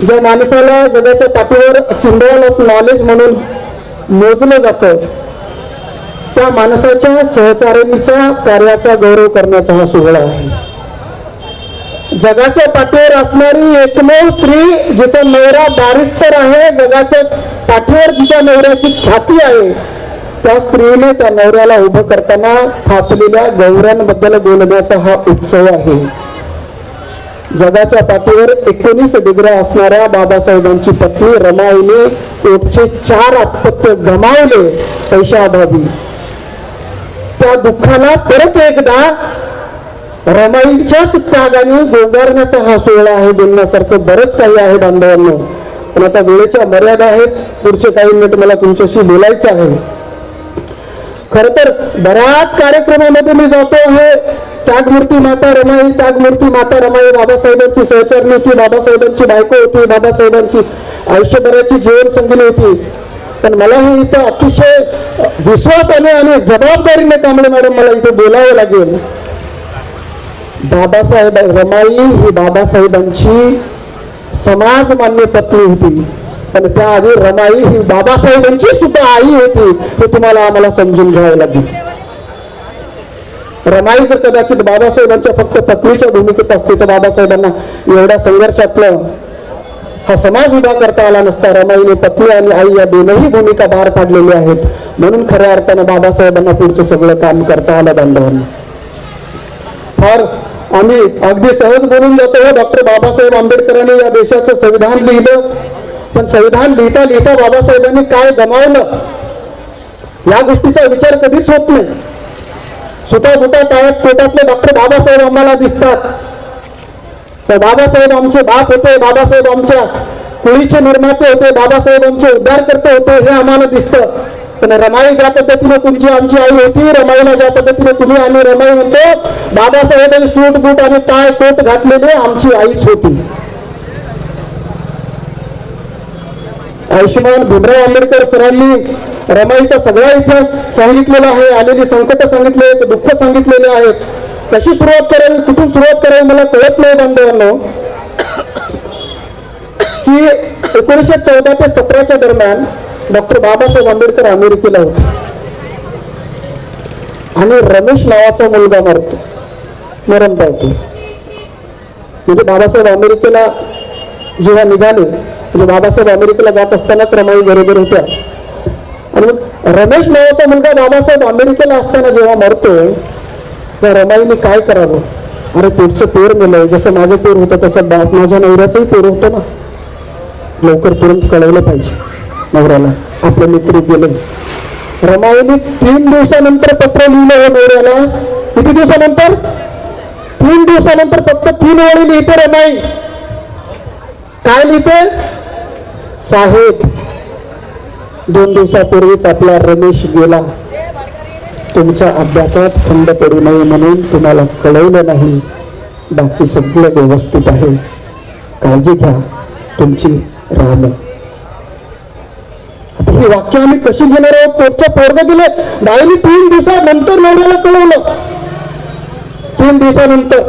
ज्या माणसाला जगाच्या पाठीवर सिम्बॉल ऑफ नॉलेज म्हणून मोजलं जातं त्या माणसाच्या सहचारिणीच्या कार्याचा गौरव करण्याचा हा सोहळा आहे. जगाच्या पाठीवर असणारी एकमेव स्त्री जिचा नवरा बारिस्तर आहे जगाच्या पाठीवर जिच्या नवऱ्याची ख्याती आहे त्या स्त्रीने त्या नवऱ्याला उभं करताना थापलेल्या गौऱ्यांबद्दल बोलण्याचा हा उत्सव आहे. जगाच्या पाठीवर एकोणीस डिग्र्या असणाऱ्या बाबासाहेबांची पत्नी रमाईने ओटचे चार अपत्य गमावले पैशाअभावी. त्या दुःखाला परत एकदा रमाईच्याच त्यागाने गोंजारण्याचा हा सोहळा आहे बोलण्यासारखं बरंच काही आहे बांधवांनो. पण आता वेळेच्या मर्यादा आहेत. पुढचे काही मिनिट मला तुमच्याशी बोलायचं आहे. खर तर बऱ्याच कार्यक्रमामध्ये मी जातो आहे. त्यागमूर्ती माता रमाई त्यागमूर्ती माता रमाई बाबासाहेबांची सहचरणी होती बाबासाहेबांची बायको होती बाबासाहेबांची आयुष्यभराची जीवन संगिनी होती. पण मला हे इथं अतिशय विश्वासाने आणि जबाबदारीने कांबळे मॅडम मला इथे बोलावं लागेल. बाबासाहेब रमाई ही बाबासाहेबांची समाज मान्य पत्नी होती. पण त्याआधी रमाई ही बाबासाहेबांची सुद्धा आई होती हे तुम्हाला आम्हाला समजून घ्यावं लागेल. रमाई जर कदाचित बाबासाहेबांच्या फक्त पत्नीच्या भूमिकेत असते तर बाबासाहेबांना एवढ्या संघर्षातलं हा समाज उभा करता आला नसता. रमाईने पत्नी आणि आई या दोनही भूमिका पार पाडलेल्या आहेत. म्हणून खऱ्या अर्थानं बाबासाहेबांना पुढचं सगळं काम करता आलं बांधवांना. फार आम्ही अगदी सहज बोलून जातो हो डॉक्टर बाबासाहेब आंबेडकरांनी या देशाचं संविधान लिहिलं. पण संविधान लिहिता लिहिता बाबासाहेबांनी काय गमावलं? या गोष्टीचा विचार कधीच होत नाही. स्वतः मोठ्या पायात पोटातले डॉक्टर बाबासाहेब आम्हाला दिसतात. तर बाबासाहेब आमचे बाप होते बाबासाहेब आमच्या कुळीचे निर्माते होते बाबासाहेब आमचे उद्धारकर्ते होते हे आम्हाला दिसतं. पण रमाई ज्या पद्धतीने तुमची आमची आई होती रमाईला ज्या पद्धतीने तुम्ही आम्ही रमाई म्हणतो बाबासाहेब सूट बूट आणि टाय कोट घातलेले आमची आईच होती. आयुष्यमान भीमराव आंबेडकर सरांनी रमाईचा सगळा इतिहास सांगितलेला आहे आलेली संकट सांगितले आहेत दुःख सांगितलेले आहेत. कशी सुरुवात करावी कुठून सुरुवात करावी मला कळत नाही बांधवांनो. की एकोणीसशे चौदा ते सतराच्या दरम्यान डॉक्टर बाबासाहेब आंबेडकर अमेरिकेला होते. आणि रमेश नावाचा मुलगा मरतो मरण पावतो. म्हणजे बाबासाहेब अमेरिकेला जेव्हा निघाले म्हणजे बाबासाहेब अमेरिकेला जात असतानाच रमाई बरोबर होत्या. आणि मग रमेश नावाचा मुलगा बाबासाहेब अमेरिकेला असताना जेव्हा मरतो त्या रमाईने काय करावं? अरे पोटचं पेर मेलंय जसं माझं पेर होतं तसं बाप माझ्या नवऱ्याचंही पेर होतं ना. लवकर तुरंत कळवलं पाहिजे नवऱ्याला. आपले मित्र गेले. रमाईने तीन दिवसानंतर पत्र लिहिलं हे नवऱ्याला. किती दिवसानंतर? तीन दिवसानंतर फक्त तीन वेळी लिहिते रमाई. काय लिहिते? साहेब दोन दिवसापूर्वीच आपला रमेश गेला. तुमच्या अभ्यासात खंड पडू नये म्हणून तुम्हाला कळवलं नाही. बाकी सगळं व्यवस्थित आहे. काळजी घ्या तुमची राम आता ही वाक्य आम्ही कशी घेणार आहोत? पोटचं पोरग दिले. बाईने तीन दिवसानंतर नवऱ्याला कळवलं. तीन दिवसानंतर.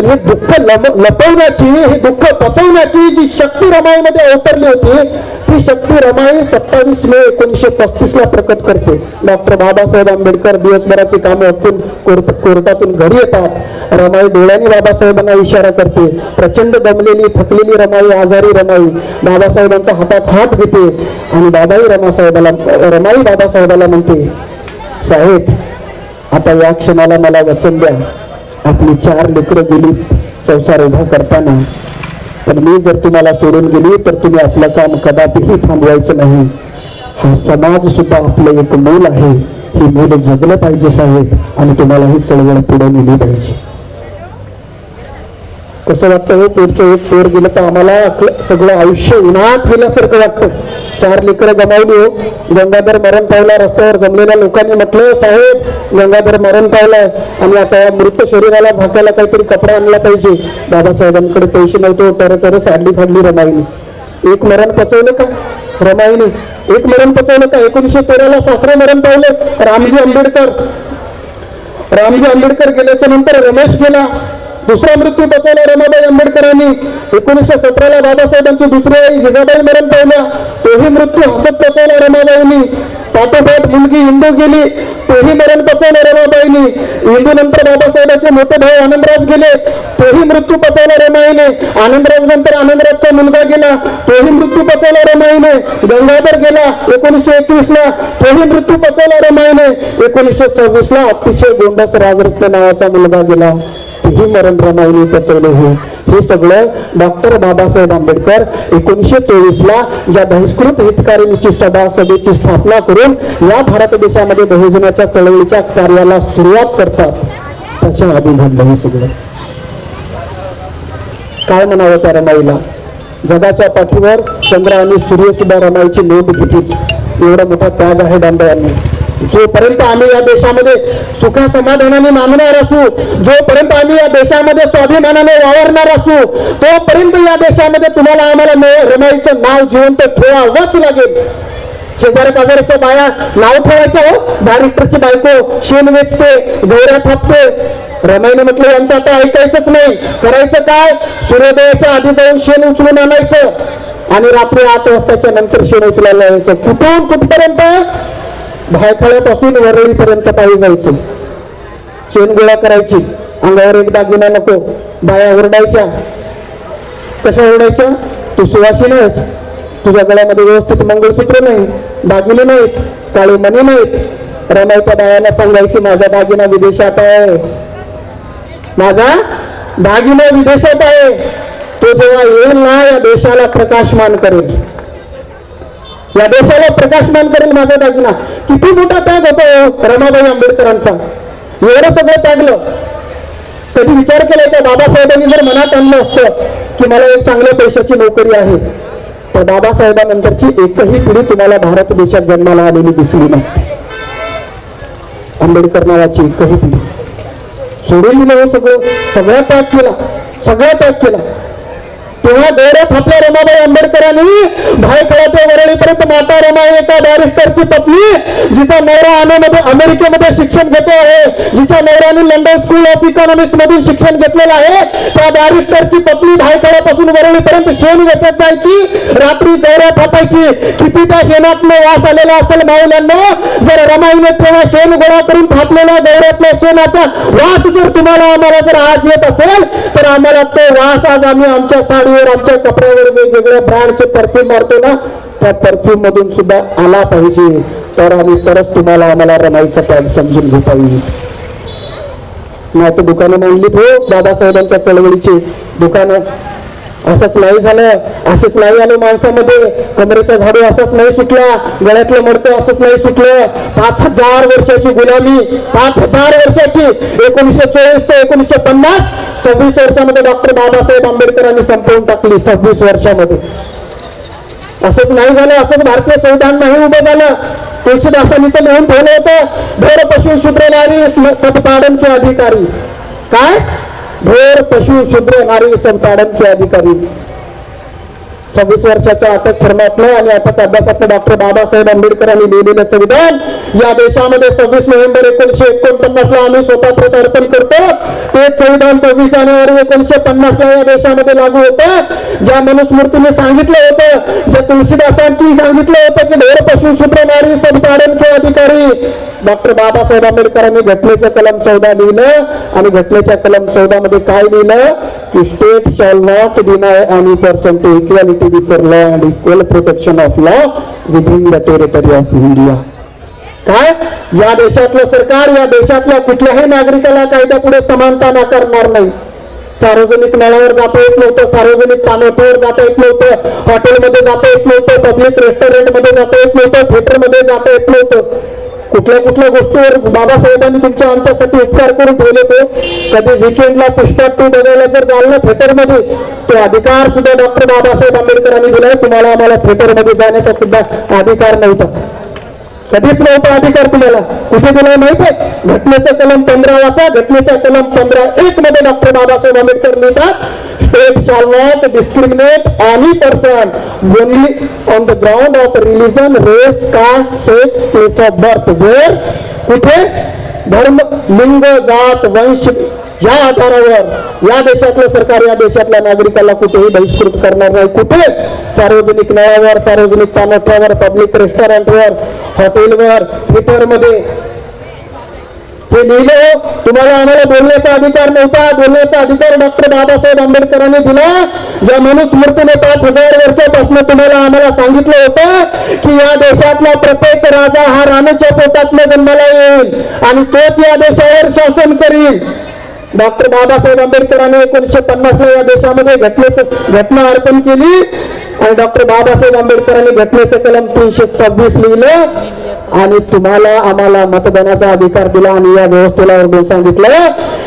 म्हणजे दुःख लप- लपवण्याची ही दुःख पचवण्याची जी शक्ती रमाईमध्ये अवतरली होती ती शक्ती रमाई सत्तावीस मे एकोणीसशे पस्तीस ला प्रकट करते. डॉक्टर बाबासाहेब आंबेडकर दिवसभराची कामं अटकून कोर्टातून घरी येतात. रमाई डोळ्यांनी बाबासाहेबांना इशारा करते. प्रचंड दमलेली थकलेली रमाई आजारी रमाई. बाबासाहेबांच्या हातात हात घेते आणि बाबाई रमासाहेबाला रमाई बाबासाहेबाला म्हणते साहेब आता या क्षणाला मला वचन द्या. आपली चार लेकरं गेलीत संसार उभा करताना. पण मी जर तुम्हाला सोडून गेली तर तुम्ही आपलं काम कदापिही थांबवायचं नाही. हा समाज सुद्धा आपलं एक मूल आहे. ही मूल जगलं पाहिजे साहेब आणि तुम्हाला ही चळवळ पुढे नेली पाहिजे. कसं वाटतं हो? पुढचं एक पोर गेलं तर आम्हाला सगळं आयुष्य उन्हात गेल्यासारखं वाटतं. चार लेकरं गमावली हो. गंगाधर मरण पावला रस्त्यावर जमलेल्या लोकांनी म्हटलं साहेब गंगाधर मरण पावलाय. आणि आता या मृत शरीराला झाकायला काहीतरी कपडा आणला पाहिजे. बाबासाहेबांकडे पैसे नव्हते हो, तर तर साडली फाडली रमाईने. एक मरण पचवलं का? रमाईने एक मरण पचवलं का? एकोणीसशे तेराला सासरे मरण पावले रामजी आंबेडकर. रामजी आंबेडकर गेल्याच्यानंतर रमेश गेला. दुसरा मृत्यू बचावला रमाबाई आंबेडकरांनी एकोणीसशे सतराला बाबासाहेबांची दुसरी आई जिजाबाई मरण पावल्या. तोही मृत्यू हसत बचावला रमाबाईंनी पाठोपाठ मुलगी इंदू गेली तोही मरण पचवला रमाबाईंनी इंदू नंतर बाबासाहेबांचे मोठे भाऊ आनंदराज गेले तोही मृत्यू पचवला रमाईने आनंदराज नंतर आनंदराजचा मुलगा गेला तोही मृत्यू पचवला रमाईने गंगाधर गेला एकोणीसशे एकवीस ला तोही मृत्यू पचवला रमाईने एकोणीसशे सव्वीस ला अतिशय गोंडस राजरत्न नावाचा मुलगा गेला. ही मरण रमाईने पचवले हो हे सगळं डॉक्टर बाबासाहेब आंबेडकर एकोणीसशे चोवीसला ज्या बहिष्कृत हितकारिणीची सभा सभेची स्थापना करून या भारत देशामध्ये बहुजनाच्या चळवळीच्या कार्याला सुरुवात करतात. त्याच्या आधी घडलं हे सगळं. काय म्हणावं त्या रमाईला? जगाच्या पाठीवर चंद्र आणि सूर्य सुद्धा रमाईची नोंद घेतील. एवढा मोठा त्याग आहे दांडे जोपर्यंत आम्ही या देशामध्ये सुखा समाधानाने नांदणार असू जोपर्यंत आम्ही या देशामध्ये स्वाभिमानाने वावरणार असू तोपर्यंत या देशामध्ये तुम्हाला आम्हाला रमाईचं नाव जिवंत ठेवावंच लागेल. शेजारी पाजाऱ्याच्या बाया नाव ठेवायचं हो. बॅरिस्टरची बायको शेण वेचते गौऱ्या थापते. रमाईने म्हटलं यांचं आता ऐकायचंच नाही. करायचं काय? सूर्योदयाच्या आधी जाऊन शेण उचलून आणायचं आणि रात्री आठ वाजताच्या नंतर शेण उचलायला यायचं. कुठून? कुठपर्यंत? भायखळ्यापासून वरळीपर्यंत पायी जायची. शेण गोळा करायची. अंगावर एक दागिना नको. बाया ओरडायच्या. कशा ओरडायच्या? तू सुवासी आहेस तुझ्या गळ्यामध्ये व्यवस्थित मंगळसूत्र नाही दागिने नाहीत काळे मणी नाहीत. रमाई बायाला सांगायची माझा दागिना विदेशात आहे. माझा दागिना विदेशात आहे. तो जेव्हा येईल ना या देशाला प्रकाशमान करेल. या देशाला प्रकाशमान करेल माझा दागिना. किती मोठा त्याग होतो हो, रमाबाई आंबेडकरांचा. एवढं सगळं त्यागलं. कधी विचार केलाय का बाबासाहेबांनी जर मनात आणलं असतं की मला एक चांगल्या पैशाची नोकरी आहे तर बाबासाहेबांनंतरची एकही पिढी तुम्हाला भारत देशात जन्माला आलेली दिसली नसती. आंबेडकर नावाची एकही पिढी. सोडून दिलं हे सगळं. सगळा त्याग केला. सगळा त्याग केला. तेव्हा गौरव थापल्या रमाबाई आंबेडकरांनी. भाई रमाई एका बॅरिस्टरची पत्नी जिचा नवरा अमेमध्ये अमेरिकेमध्ये शिक्षण घेतो आहे जिच्या नवऱ्याने लंडन स्कूल ऑफ इकॉनॉमिक्स मधून शिक्षण घेतलेलं आहे त्या बॅरिस्टरची पत्नी भायखळ्यापासून वरळीपर्यंत शेण वेचत जायची रात्री दौऱ्या थापायची. किती त्या शेणातनं वास आलेला असेल माऊल्यांना जर रमाईने तेव्हा शेण गोळा करून थापलेल्या दौऱ्यातल्या शेणाचा वास जर तुम्हाला आम्हाला जर आज येत असेल तर आम्हाला तो वास आज आम्ही आमच्या साडीवर आमच्या कपड्यावर वेगवेगळ्या ब्रँडचे परफ्यूम मारतो ना त्या परफ्यूम मधून सुद्धा आला पाहिजे. तर आम्ही तरच तुम्हाला आम्हाला रमाईचा पॅन्ट समजून घेता येईल. नाही तर दुकानं मांडलीत हो बाबासाहेबांच्या चळवळीची. दुकानं असंच नाही झालं असंच नाही आलं माणसामध्ये. कमरेचा झाडू असंच नाही सुटला गळ्यातलं मडकं असंच नाही सुटलं. पाच हजार वर्षाची गुलामी पाच हजार वर्षाची. एकोणीसशे चोवीस ते एकोणीसशे पन्नास सव्वीस वर्षामध्ये डॉक्टर बाबासाहेब आंबेडकरांनी संपवून टाकली सव्वीस वर्षामध्ये. असंच नाही झालं असंच भारतीय संविधान नाही उभं झालं. तुळशीदासांनी तर लिहून ठेवलं होतं ढोर पशु शूद्र नारी सबताडन के अधिकारी. काय? ढोर पशु शूद्र नारी सबताडन के अधिकारी. सव्वीस वर्षाच्या अटक श्रमातलं आणि अटक अभ्यासातलं डॉक्टर बाबासाहेब आंबेडकरांनी लिहिलेलं संविधान या देशामध्ये सव्वीस नोव्हेंबर एकोणीशे एकोणपन्नास ला आम्ही स्वतः अर्पण करतो. तेच संविधान सव्वीस जानेवारी एकोणीशे पन्नास ला या देशामध्ये लागू होतं. ज्या मनुस्मृतीने सांगितलं होतं ज्या तुलसीदासांची सांगितलं होतं की ढोर पशु शूद्र नारी सबताडन अधिकारी डॉक्टर बाबासाहेब आंबेडकरांनी घटनेचं कलम चौदा लिहिलं आणि घटनेच्या कलम चौदा मध्ये काय लिहिलं? की state shall not deny any person to equality equality before law and equal protection of law within the territory of India काय? या देशातलं सरकार या देशातल्या कुठल्याही नागरिकाला कायद्यापुढे समानता नाकारणार नाही. सार्वजनिक नळावर जाता येत नव्हतं सार्वजनिक पाणवठ्यावर जाता येत नव्हतं हॉटेलमध्ये जाता येत नव्हतं पब्लिक रेस्टॉरंटमध्ये जाता येत नव्हतं थिएटरमध्ये जाता येत नव्हतं. कुठल्या कुठल्या गोष्टीवर बाबासाहेबांनी तुमच्या आमच्यासाठी उपकार करून ठेवले तो कधी विकेंडला पुष्पा टू बघायला जर जाल ना थिएटरमध्ये तो अधिकार सुद्धा डॉक्टर बाबासाहेब आंबेडकरांनी दिलाय. तुम्हाला आम्हाला थिएटरमध्ये जाण्याचा सुद्धा अधिकार नव्हता. कधीच नव्हता अधिकार तुम्हाला. कुठे दिलाय माहीत आहे? घटनेचा कलम पंधरा वाचा. घटनेचा कलम पंधरा एक मध्ये डॉक्टर बाबासाहेब आंबेडकर लिहितात state shall not discriminate any person only on the ground of religion race caste sex place of birth where कुठे? धर्म लिंग जात वंश. या आधारावर या देशातलं सरकार या देशातल्या नागरिकाला कुठेही बहिष्कृत करणार नाही. कुठे? सार्वजनिक नळावर सार्वजनिक पाणवठ्यावर पब्लिक रेस्टॉरंटवर हॉटेलवर थिएटरमध्ये हे लिहिलं हो. तुम्हाला आम्हाला बोलण्याचा अधिकार नव्हता. बोलण्याचा अधिकार डॉक्टर बाबासाहेब आंबेडकरांनी दिला. ज्या मनुस्मृतीने पाच हजार वर्षापासून तुम्हाला आम्हाला सांगितलं होतं की या देशातला प्रत्येक राजा हा राणीच्या पोटातनं जन्माला येईल आणि तोच या देशावर शासन करील. डॉक्टर बाबासाहेब आंबेडकरांनी एकोणीसशे पन्नास ला या देशामध्ये घटनेचं घटना अर्पण केली. आणि डॉक्टर बाबासाहेब आंबेडकरांनी घटनेचं कलम तीनशे सव्वीस लिहिलं. आणि तुम्हाला आम्हाला मतदानाचा अधिकार दिला आणि या व्यवस्थेला ओरडून सांगितलं.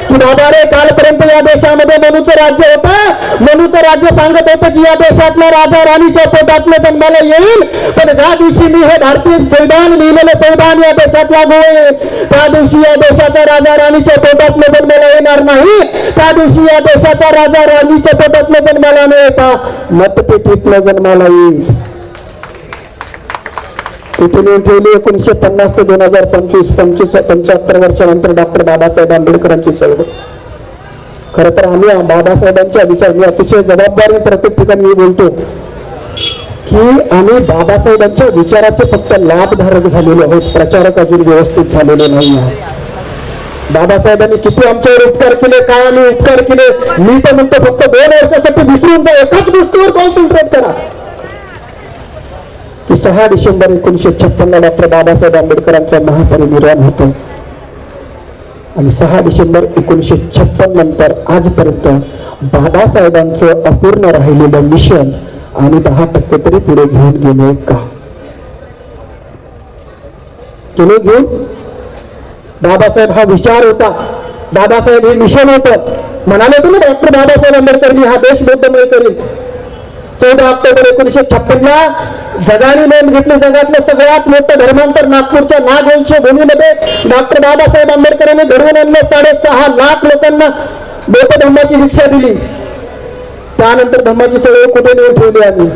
की बाबा रे कालपर्यंत या देशामध्ये मनूचं राज्य होतं. मनूचं राज्य सांगत होतं की या देशातला राजा राणीच्या पोटातलं जन्माला येईल. पण ज्या दिवशी मी हे भारतीय संविधान लिहिलेलं संविधान या देशात लागू होईल त्या दिवशी या देशाचा राजा राणीच्या पोटातलं जन्माला येणार नाही. त्या दिवशी या देशाचा राजा राणीच्या पोटातलं जन्माला न येता. मतपेटीतलं जन्माला येईल. इथे लिहून ठेवली एकोणीसशे पन्नास ते दोन हजार पंचवीस पंचवीस पंच्याहत्तर वर्षानंतर डॉक्टर बाबासाहेब आंबेडकरांची चळवळ. खर तर आम्ही बाबासाहेबांच्या विचार मी अतिशय जबाबदारी प्रत्येक ठिकाणी मी बोलतो की आम्ही बाबासाहेबांच्या विचाराचे फक्त लाभधारक झालेलो आहोत प्रचारक अजून व्यवस्थित झालेले नाही आहोत. बाबासाहेबांनी किती आमच्यावर उपकार केले काय आम्ही उपकार केले मी तर म्हणतो फक्त दोन वर्षासाठी विसरून जा एकाच गोष्टीवर कॉन्सन्ट्रेट करा. सहा डिसेंबर एकोणीसशे छप्पनला डॉक्टर बाबासाहेब आंबेडकरांचा महापरिनिर्वाण होतो. आणि सहा डिसेंबर एकोणीसशे छप्पन नंतर आजपर्यंत बाबासाहेबांचं अपूर्ण राहिलेलं मिशन आणि दहा टक्के तरी पुढे घेऊन गेलोय का? केले घेऊन? बाबासाहेब हा विचार होता. बाबासाहेब हे मिशन होतं. म्हणाले तुम्ही डॉक्टर बाबासाहेब आंबेडकरनी हा देश बौद्धमय करील चौदा ऑक्टोबर एकोणीसशे छप्पनला जगाने नोंद घेतली. जगातलं सगळ्यात मोठं धर्मांतर नागपूरच्या नागवंश भूमीमध्ये डॉक्टर बाबासाहेब आंबेडकरांनी घडवून आणलं. साडेसहा लाख लोकांना बौद्ध धर्माची दीक्षा दिली. त्यानंतर धर्माची चळवळ कुठे नेऊन ठेवली आम्ही?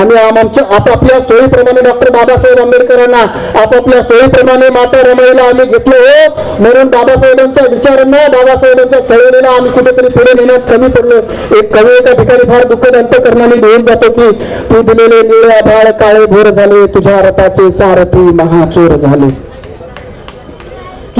आम्ही आमच्या आपापल्या सोयीप्रमाणे डॉक्टर बाबासाहेब आंबेडकरांना आपापल्या सोयीप्रमाणे माता रमाईला आम्ही घेतलो हो. म्हणून बाबासाहेबांच्या विचारांना बाबासाहेबांच्या चळवळीला आम्ही कुठेतरी पुढे नेण्यात कमी पडलो. एक कवी एका ठिकाणी फार दुःखद अंतकरणाने लिहून जातो की तू दिलेले निळ्या बाळ काळे भोर झाले तुझ्या रथाचे सारथी महाचोर झाले.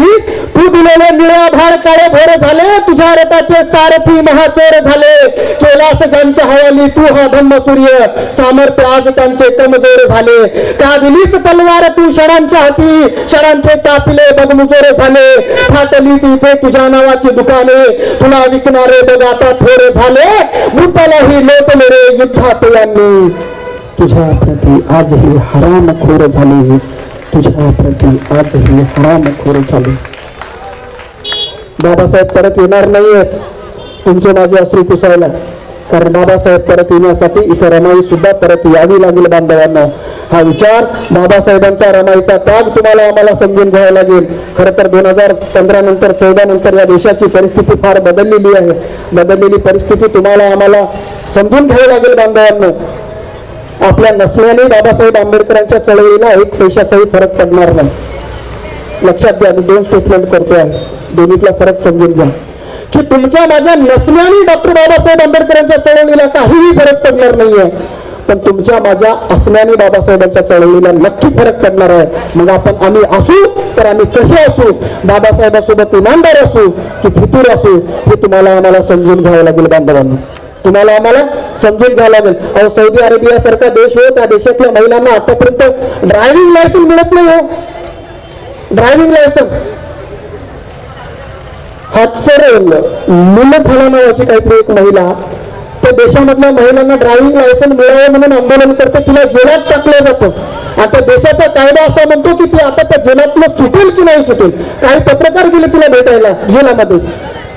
सारथी तू दिलेले निळ्या आभाळ काळे भोर झाले तुझ्या रथाचे सारथी महाचोर झाले. केलास ज्यांच्या हवाली तू हा धम्म सूर्य सामर्थ्य आज त्यांचे कमजोर झाले. त्या दिलीस तलवार तू क्षणांच्या हाती क्षणांचे कापिले बगमुजोर झाले. फाटली तिथे तुझ्या नावाची दुकाने तुला विकणारे बघ आता थोर झाले. मृतालाही लोटले रे युद्धात यांनी. तुझ्या प्रती आजही हरामखोर झाले. तुझ्या प्रती आजही हरामखोर झाले. बाबासाहेब परत येणार नाहीये. तुमचे माझे अश्रू पुसायला. कारण बाबासाहेब परत येण्यासाठी इथं रमाई सुद्धा परत यावी लागेल बांधवांना. हा विचार बाबासाहेबांचा रमाईचा त्याग तुम्हाला आम्हाला समजून घ्यावा लागेल. खरं तर दोन हजार पंधरा नंतर चौदा नंतर या देशाची परिस्थिती फार बदललेली आहे. बदललेली परिस्थिती तुम्हाला आम्हाला समजून घ्यावी लागेल बांधवांना. आपल्या नसल्याने बाबासाहेब आंबेडकरांच्या चळवळीला एक पैशाचाही फरक पडणार नाही. लक्षात घ्या मी दोन स्टेटमेंट करतो आहे दोन्हीतला फरक समजून घ्या. की तुमच्या माझ्या नसल्याने डॉक्टर बाबासाहेब आंबेडकरांच्या चळवळीला काहीही फरक पडणार नाहीये. पण तुमच्या माझ्या असल्याने बाबासाहेबांच्या चळवळीला नक्की फरक पडणार आहे. मग आपण आम्ही असू तर आम्ही कसे असू? बाबासाहेबांसोबत इमानदार असू की फितूर असू हे तुम्हाला आम्हाला समजून घ्यावं लागेल बांधवांना. तुम्हाला आम्हाला समजून घ्यावं लागेल अहो सौदी अरेबिया सारखा देश हो त्या देशातल्या महिलांना आतापर्यंत ड्रायव्हिंग लायसन मिळत नाही हो. ड्रायव्हिंग लायसन हातसर मुलं झाला नावाची काहीतरी एक महिला. त्या देशामधल्या महिलांना ड्रायव्हिंग लायसन मिळावं म्हणून आंदोलन करते तिला जेलात टाकलं जातं. आता देशाचा कायदा असा म्हणतो की ती आता त्या जेलातनं सुटेल की नाही सुटेल? काही पत्रकार गेले तिला भेटायला जेलामध्ये.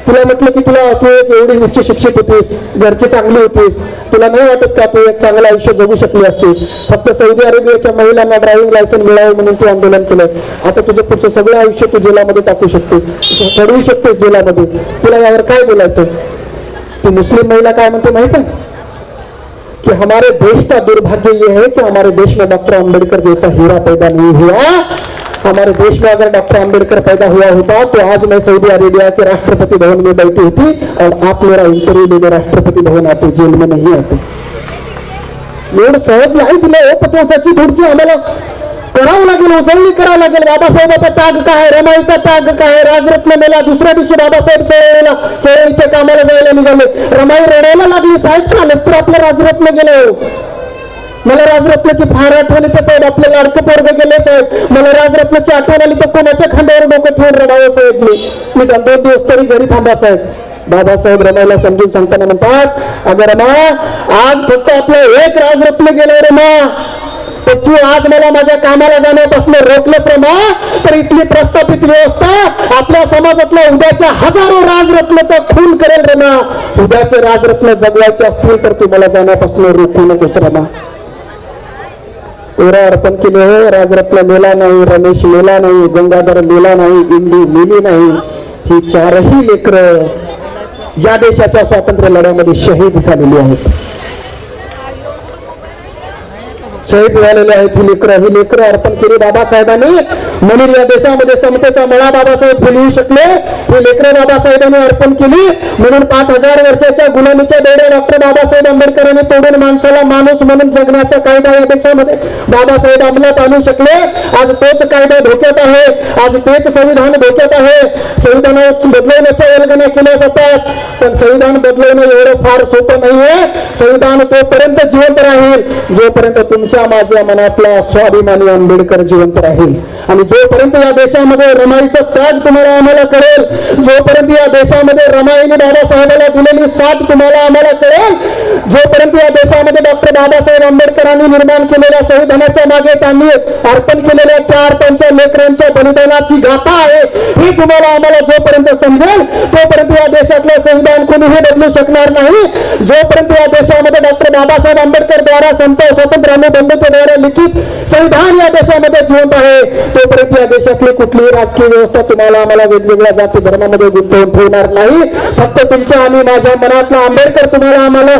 तुला म्हटलं की तुला तू एक एवढी उच्च शिक्षित होतीस घरचे चांगली होतीस. तुला नाही वाटत का तू एक चांगलं आयुष्य जगू शकली असतीस? फक्त सौदी अरेबियाच्या महिलांना ड्रायव्हिंग लायसन मिळावं म्हणून तू आंदोलन केलंस. आता तुझं पुढचं सगळं आयुष्य तू जेलामध्ये टाकू शकतेस. चढवू शकतेस जेलामध्ये. तुला यावर काय बोलायचं ती मुस्लिम महिला काय म्हणते माहीत आहे? कि हमारे देश का दुर्भाग्य ये है कि हमारे देश में डॉक्टर अंबेडकर जैसा हीरा पैदा नहीं हुआ? हमारे देश में अगर डॉक्टर अंबेडकर पैदा हुआ होता तो आज मैं सऊदी अरेबिया के राष्ट्रपति भवन में बैठी होती और आप मेरा इंटरव्यू लेने राष्ट्रपति भवन आते, जेल में नहीं आते। एवढं सहज नाही दिलं काय राजरत्न मेला रमाई रडायला लागली, साहेब का नसतं आपलं राजरत्न गेलं? मला राजरत्नाची फार आठवण येते साहेब. आपलं लाडकं पोरग गेले साहेब. मला राजरत्नाची आठवण आली तर कोणाच्या खांद्यावर डोकं ठेवून रडावं साहेब मी? मी दोन दिवस तरी घरी थांबा साहेब. बाबासाहेब रमायला समजून सांगताना म्हणतात अगं रमा आज फक्त आपलं एक राजरत्न गेलं रमा. तर तू आज मला माझ्या कामाला जाण्यापासून रोखलंच रमा. तर इथली प्रस्थापित व्यवस्था आपल्या समाजातल्या उद्याच्या हजारो राजरत्नाचा खून करेल रमा. उद्याचे राजरत्न जगवायचे असतील तर तू मला जाण्यापासून रोखू नकोस रमा. पेरा अर्पण केले हो. राजरत्न मेला नाही रमेश मेला नाही गंगाधर मेला नाही इंडी मेली नाही. ही चारही लेकर या देशाच्या स्वातंत्र्य लढ्यामध्ये शहीद झालेली आहेत. शहीद झालेले आहेत. ही लेकरं ही लेकरं अर्पण केली बाबासाहेबांनी. म्हणून या देशामध्ये समतेचा मळा बाबासाहेब फुलवू शकले. ही लेकरं बाबासाहेबांनी अर्पण केली. म्हणून पाच हजार वर्षाच्या गुलामीच्या बेड्या डॉक्टर बाबासाहेब आंबेडकरांनी तोडून माणसाला माणूस म्हणून जगण्याचा कायदा या देशामध्ये बाबासाहेब अंमलात आणू शकले. आज तोच कायदा धोक्यात आहे. आज तेच संविधान धोक्यात आहे. संविधान बदलवण्याच्या वल्गना केल्या जातात. पण संविधान बदलवणं एवढं फार सोपं नाहीये. संविधान तोपर्यंत जिवंत राहील. जोपर्यंत तुमच्या माझ्या मनातला स्वाभिमानी आंबेडकर जिवंत राहील. आणि जोपर्यंत या देशामध्ये रमाईचा त्याग तुम्हाला आम्हाला कळेल जोपर्यंत या देशामध्ये रमाईने बाबासाहेबाला दिलेली साथ तुम्हाला आम्हाला कळेल जोपर्यंत या देशामध्ये डॉक्टर बाबासाहेब आंबेडकरांनी निर्माण केलेल्या संविधानाच्या मागे त्यांनी अर्पण केलेल्या चार त्यांच्या लेकरांच्या बलिदानाची गाथा आहे ही तुम्हाला आम्हाला जोपर्यंत समजेल तोपर्यंत या देशातलं संविधान कोणीही बदलू शकणार नाही. जोपर्यंत या देशामध्ये डॉक्टर बाबासाहेब आंबेडकर द्वारा संत स्वतंत्र आणि बंधुत्वाद्वारे लिखित संविधान या देशामध्ये जिवंत आहे. तोपर्यंत या देशातली कुठलीही राजकीय व्यवस्था तुम्हाला आम्हाला वेगवेगळ्या जाती धर्मामध्ये गुंतवून ठेवणार नाही. फक्त तुमच्या आणि माझ्या मनातला आंबेडकर तुम्हाला आम्हाला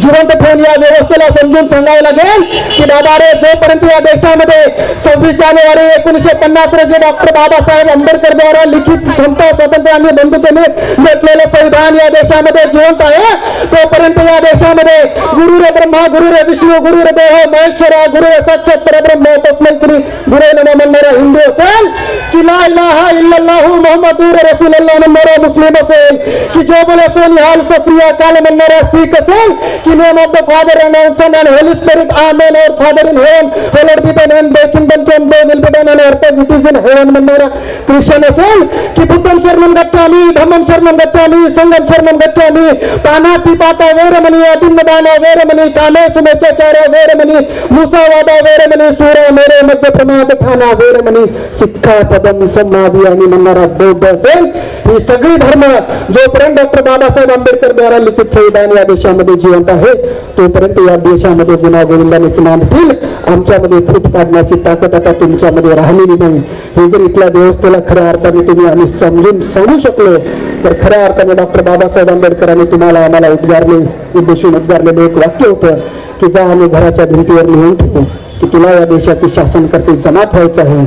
जिवंत ठेवून या व्यवस्थेला समजून सांगावं लागेल की बाबा रे, जोपर्यंत या देशामध्ये सव्वीस जानेवारी एकोणीशे पन्नास रोजी डॉक्टर बाबासाहेब आंबेडकर द्वारा लिखित संत स्वतंत्र आणि बंधुतेने घेतलेलं संविधान या देशामध्ये जिवंत आहे, तोपर्यंत या देशामध्ये गुरु रे ब्रह्मा, गुरु रे विष्णू, गुरु रे देव महेश्वरा, गुरु रे साक्षात परब्रह्म, तस्मै श्री गुरु नमो म्हणणारा हिंदू असेल, की ला इलाहा इल्लल्लाहु मुहम्मदुर रसूलुल्लाह, म्हणणारा मुस्लिम असेल, की जो बोले सो निहाल सस्त्रिया काल म्हणणारा शीख असेल The name of the Father and of Son and Holy Spirit. Amen. Our Father in heaven, hallowed be thy name. Thy kingdom come. Thy will be done on earth as it is in heaven. Mandira Krishna said, "Ki buddham sharanam gacchami, dhammam sharanam gacchami, sangam sharanam gacchami. Panati pata veramani, adinadana veramani, kame sumechachara veramani, musavada veramani, sura mere मध्य प्रमाद खाना वेरमणी शिक्षा पदम समाधि आणि म्हणणारा बौद्ध असेल ही सगळी धर्म जोपर्यंत डॉक्टर बाबासाहेब आंबेडकर द्वारा लिखित संविधान या देशामध्ये जिवंत आहे. तोपर्यंत या देशामध्ये गुन्हा गोविंदानेच नांदतील आमच्यामध्ये फूट पाडण्याची ताकद आता तुमच्यामध्ये राहिलेली नाही. हे जर इथल्या व्यवस्थेला खऱ्या अर्थाने तुम्ही आम्ही समजून सांगू शकलो तर खऱ्या अर्थाने डॉक्टर बाबासाहेब आंबेडकरांनी तुम्हाला आम्हाला उद्गारले उद्देशून उद्गारलेलं एक वाक्य होतं की जा आम्ही घराच्या भिंतीवर लिहून ठेवू की तुला या देशाचे शासनकर्ते जमात व्हायचं आहे.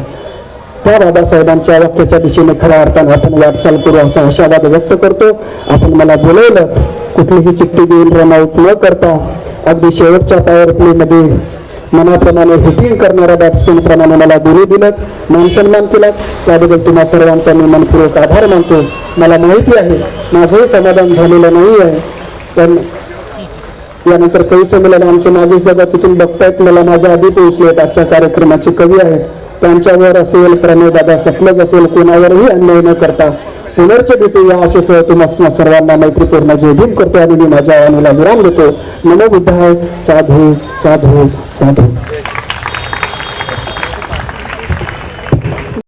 त्या बाबासाहेबांच्या वाक्याच्या दिशेने खऱ्या अर्थाने आपण वाटचाल करू असा आशावाद व्यक्त करतो. आपण मला बोलवलं कुठलीही चिठ्ठी देऊन रनआउट न करता अगदी शेवटच्या पॉवर प्लेमध्ये मनाप्रमाणे हिटिंग करणाऱ्या बॅट्समॅनप्रमाणे मला गुरु दिलं मान सन्मान केला. त्याबद्दल तुम्हा सर्वांचा मी मनपूर्वक आभार मानतो. मला माहिती आहे माझंही समाधान झालेलं नाही आहे पण यानंतर कवी संमेलन आमचे नागेश दादा तिथून बघतायत मला माझ्या आधी पोहोचले आहेत आजच्या कार्यक्रमाचे कवी आहेत. त्यांच्यावर असेल प्रणय दादा सतलज असेल कोणावरही अन्याय न करता पुनर्च भेटूया या सह तुम्हाला सर्वांना मैत्रीपूर्ण जय भीम करतो आणि मी माझ्या वाणीला विराम देतो. मनोबुद्ध आहे साधू साधू साधू.